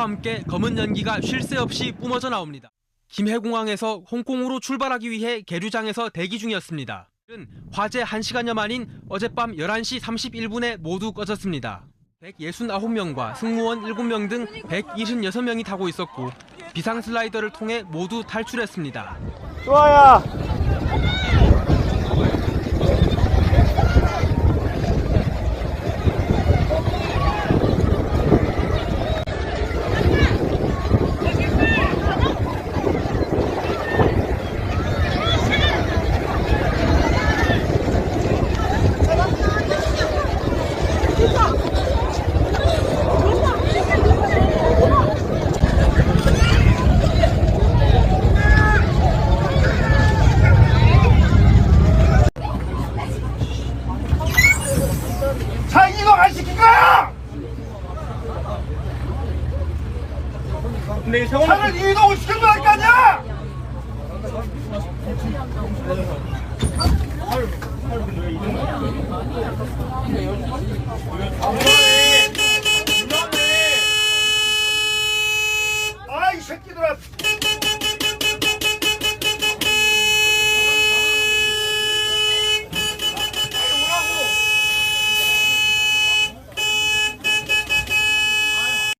소리와 함께 검은 연기가 쉴 새 없이 뿜어져 나옵니다. 김해공항에서 홍콩으로 출발하기 위해 계류장에서 대기 중이었습니다. 은 화재 1시간여 만인 어젯밤 11시 31분에 모두 꺼졌습니다. 169명과 승무원 7명 등 126명이 타고 있었고 비상 슬라이더를 통해 모두 탈출했습니다. 좋아요. 시킨 거야! 근데 세원 차를 이동을 시킨 거니까 아니야! 아이 새끼들아